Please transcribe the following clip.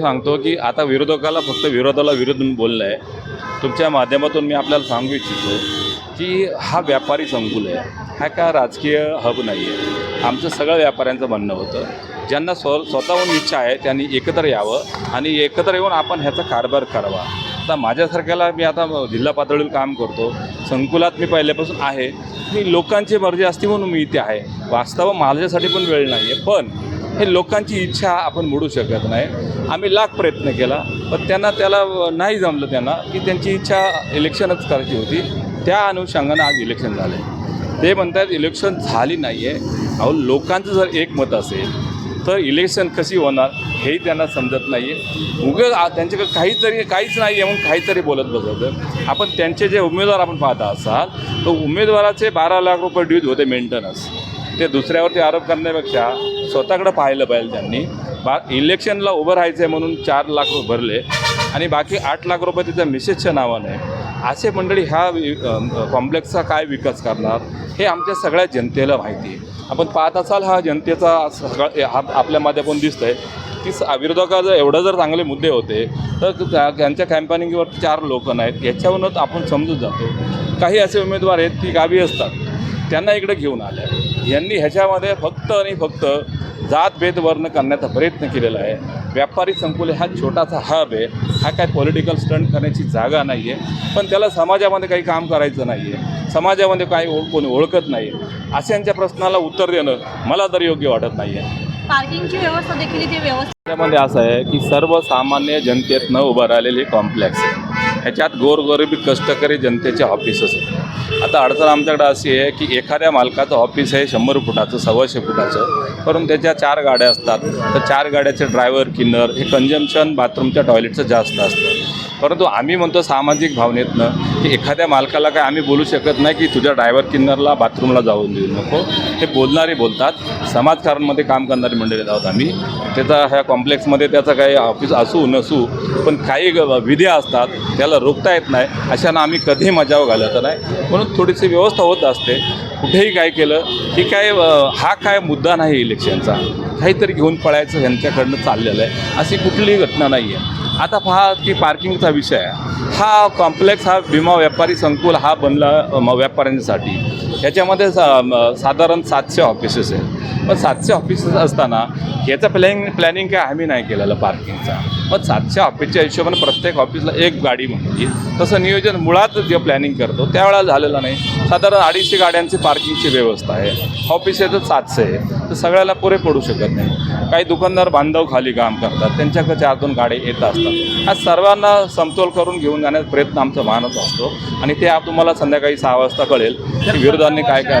मी सांगतो की आता विरोधकाला फक्त विरोधाला विरोध म्हणून बोललं आहे. तुमच्या माध्यमातून मी आपल्याला सांगू इच्छितो की हा व्यापारी संकुल आहे. हा का राजकीय हब नाही आहे. आमचं सगळं व्यापाऱ्यांचं म्हणणं होतं. ज्यांना स्व स्वतःहून इच्छा आहे त्यांनी एकत्र यावं आणि एकत्र येऊन आपण ह्याचा कारभार करावा. आता माझ्यासारख्याला मी आता जिल्हा पातळीवर काम करतो. संकुलात मी पहिल्यापासून आहे. मी लोकांची मर्जी असते म्हणून मी इथे आहे. वास्तव माझ्यासाठी पण वेळ नाही आहे पण हे लोकांची इच्छा आपण मोडू शकत नाही. आम्ही लाख प्रयत्न केला पण त्यांना त्याला नाही जमलं त्यांना की त्यांची इच्छा इलेक्शनच करायची होती. त्या अनुषंगानं आज इलेक्शन झालं. ते म्हणतात इलेक्शन झाली नाही आहे अहो लोकांचं जर एक मत असेल तर इलेक्शन कशी होणार हेही त्यांना समजत नाही आहे उगं त्यांच्याकडे काहीतरी काहीच नाही आहे म्हणून काहीतरी बोलत बसवतं आपण त्यांचे जे उमेदवार आपण पाहता असाल तर उमेदवाराचे बारा लाख रुपये ड्यूज होते मेंटेनन्स ते दुसऱ्यावरती आरोप करण्यापेक्षा स्वतःकडे पाहिलं पाहिजे त्यांनी. बा इलेक्शनला उभं राहायचं आहे म्हणून चार लाख रुपये भरले आणि बाकी आठ लाख रुपये तिच्या मिसेसच्या नावाने. आहे. असे मंडळी ह्या कॉम्प्लेक्सचा काय विकास करणार हे आमच्या सगळ्या जनतेला माहिती आहे. आपण पाहत असाल हा जनतेचा सगळा हा आपल्या माध्यमातून दिसतं आहे की स- विरोधकाचं एवढं जर चांगले मुद्दे होते तर त्या- त्यांच्या कॅम्पेनिंगवर चार लोक नाहीत. याच्यावरूनच आपण समजून जातो. काही असे उमेदवार आहेत की गावी असतात. त्यांना इकडे घेऊन आल्या. यांनी ह्याच्यामध्ये फक्त आणि फक्त जात भेदवर्ण करण्याचा प्रयत्न केलेला आहे. व्यापारी संकुल हा छोटासा हब आहे. हा काय पॉलिटिकल स्टंट करण्याची जागा नाही आहे पण त्याला समाजामध्ये काही काम करायचं नाही आहे समाजामध्ये काही कोणी ओळखत नाही अशांच्या प्रश्नाला उत्तर देणं मला तर योग्य वाटत नाही आहे पार्किंगची व्यवस्था देखील इथे त्यामध्ये असं आहे की सर्वसामान्य जनतेत न उभं राहिलेले कॉम्प्लेक्स आहे. ह्याच्यात गोरगरिबी कष्टकरी जनतेचे ऑफिसच आहे आता अडचण आमच्याकडे अशी आहे की एखाद्या मालकाचं ऑफिस आहे शंभर फुटाचं सव्वाशे फुटाचं. परंतु त्याच्या चार गाड्या असतात. तर चार गाड्याचे ड्रायव्हर किन्नर हे कंजम्पशन बाथरूमच्या टॉयलेटचं जास्त असतं. परंतु आम्ही म्हणतो सामाजिक भावनेतनं की एखाद्या मालकाला काय आम्ही बोलू शकत नाही की तुझ्या ड्रायव्हर किन्नरला बाथरूमला जाऊन देऊ नको. हे बोलणारे बोलतात. समाजकारांमध्ये काम करणारी मंडळी आहोत आम्ही. त्याचा ह्या कॉम्प्लेक्समध्ये त्याचा काही ऑफिस असू नसू पण काही ग- विधी असतात त्याला रोखता येत नाही. अशानं आम्ही कधीही मजाव घालत नाही. म्हणून थोडीशी व्यवस्था होत असते. कुठेही काय केलं की काय हा काय मुद्दा नाही इलेक्शनचा. काहीतरी घेऊन पळायचं ह्यांच्याकडनं चाललेलं आहे. अशी कुठलीही घटना नाही आहे आता पहा की पार्किंगचा विषय. हा कॉम्प्लेक्स हा विमा व्यापारी संकुल हा बनला व्यापाऱ्यांसाठी. ह्याच्यामध्ये सा- म- साधारण सातशे ऑफिसेस आहेत. पण सातशे ऑफिसेस असताना याचं प्लॅनिंग प्लॅनिंग काय आम्ही नाही केलेलं पार्किंगचा पण सातशे ऑफिसच्या हिशोबाने प्रत्येक ऑफिसला एक गाडी म्हणजे तसं नियोजन मुळात जे प्लॅनिंग करतो त्यावेळेला झालेलं नाही. साधारण अडीचशे गाड्यांची पार्किंगची व्यवस्था आहे. ऑफिस आहे तर सातशे. आहे तर सगळ्याला पुरे पडू शकत नाही. काही दुकानदार बांधव खाली काम करतात. त्यांच्याकडे दोन गाड्या येत असतात. हा सर्वांना समतोल करून घेऊन जाण्याचा प्रयत्न आमचा वाहनच असतो. आणि ते आप तुम्हाला संध्याकाळी सहा वाजता कळेल की विरोधांनी काय काय